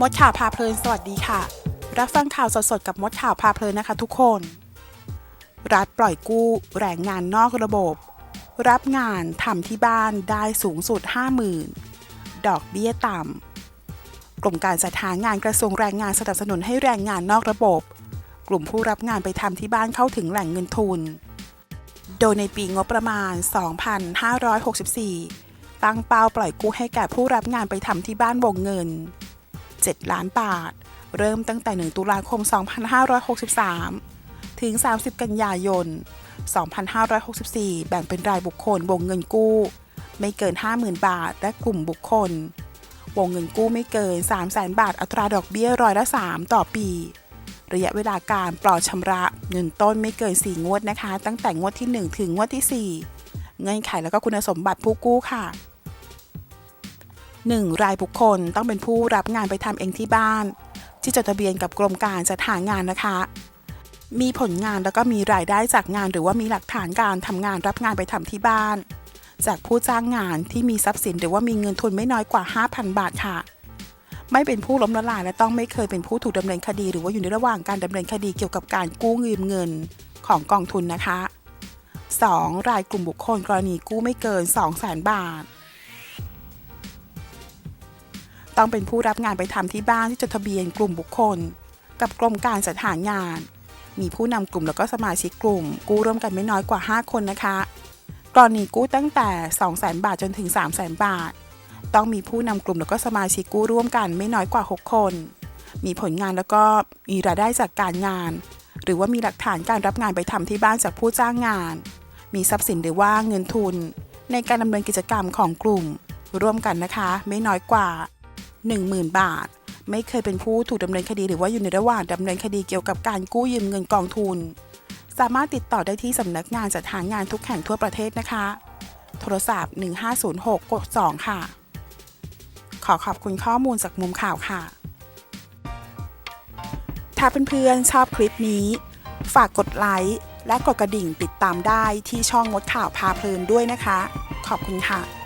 มดข่าวพาเพลินสวัสดีค่ะ รับฟังข่าวสดๆกับมดข่าวพาเพลินนะคะทุกคน รัฐปล่อยกู้แรงงานนอกระบบ รับงานทำที่บ้านได้สูงสุด 50,000 ดอกเบี้ยต่ำกลุ่มการจัดหางานกระทรวงแรงงานสนับสนุนให้แรงงานนอกระบบ กลุ่มผู้รับงานไปทำที่บ้านเข้าถึงแหล่งเงินทุน โดยในปีงบประมาณ 2564 ตั้งเป้าปล่อยกู้ให้แก่ผู้รับงานไปทำที่บ้านวงเงิน 7 ล้านบาท เริ่มตั้งแต่ 1 ตุลาคม 2563 ถึง 30 กันยายน 2564 แบ่งเป็นรายบุคคลวงเงินกู้ ไม่เกิน 50,000 บาท และกลุ่มบุคคล วงเงินกู้ไม่เกิน 300,000 บาท อัตราดอกเบี้ยร้อยละ 3 ต่อปี ระยะเวลาการปลอดชำระเงินต้นไม่เกิน 4 งวดนะคะ ตั้งแต่งวดที่ 1 ถึงงวดที่ 4 เงื่อนไขแล้วก็คุณสมบัติผู้กู้ค่ะ 1. รายบุคคลต้องเป็นผู้รับงานไปทำเองที่บ้าน ที่จดทะเบียนกับกรมการจัดหางานนะคะ มีผลงานแล้วก็มีรายได้จากงาน หรือว่ามีหลักฐานการทำงานรับงานไปทำที่บ้าน จากผู้จ้างงานที่มีทรัพย์สิน หรือว่ามีเงินทุนไม่น้อยกว่า 5,000 บาทค่ะ ไม่เป็นผู้ล้มละลายและต้องไม่เคยเป็นผู้ถูกดำเนินคดี หรือว่าอยู่ในระหว่างการดำเนินคดีเกี่ยวกับการกู้ยืมเงินของกองทุนนะคะ 2. รายกลุ่มบุคคลกรณีกู้ไม่เกิน 200,000 บาท ต้องเป็นผู้รับงานไปทำที่บ้านที่จดทะเบียนกลุ่มบุคคล กับกรมการจัดหางาน มีผู้นำกลุ่มแล้วก็สมาชิกกลุ่ม กู้ร่วมกันไม่น้อยกว่า 5 คนนะคะกรณีกู้ตั้งแต่ 200,000 บาทจนถึง 300,000 บาท ต้องมีผู้นำกลุ่มแล้วก็สมาชิกกู้ร่วมกันไม่น้อยกว่า 6 คน มีผลงานแล้วก็มีรายได้จากการงาน หรือว่ามีหลักฐานการรับงานไปทำที่บ้านจากผู้จ้างงาน มีทรัพย์สินหรือว่าเงินทุน ในการดำเนินกิจกรรมของกลุ่ม ร่วมกันนะคะ ไม่น้อยกว่า 10,000 บาท ไม่เคยเป็นผู้ถูกดำเนินคดีหรือว่าอยู่ในระหว่างดำเนินคดีเกี่ยวกับการกู้ยืมเงินกองทุน สามารถติดต่อได้ที่สำนักงานจัดหางานทุกแห่งทั่วประเทศนะคะ โทรศัพท์ 1506กด2ค่ะ ขอขอบคุณข้อมูลจากมุมข่าวค่ะ ถ้าเพื่อนๆชอบคลิปนี้ ฝากกดไลค์และกดกระดิ่งติดตามได้ที่ช่องมดข่าวพาเพลินด้วยนะคะ ขอบคุณค่ะ